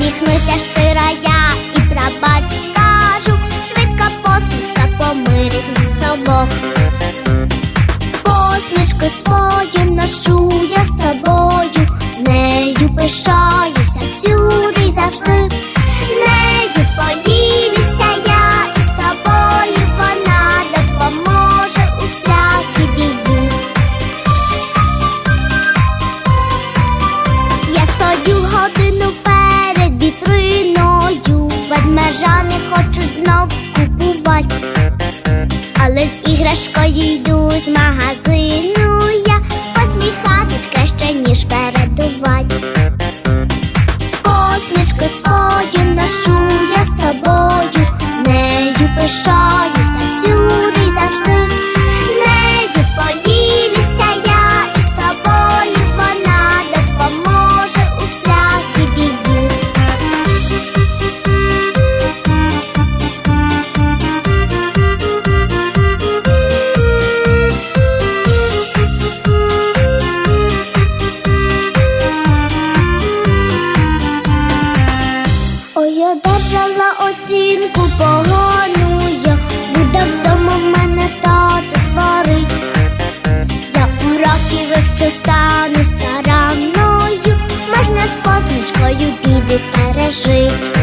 Усміхнися щира я і прабач скажу, швидко посмішка помирить собою. йду з магазину. років якщо стану старанною, можна з посмішкою біди пережить.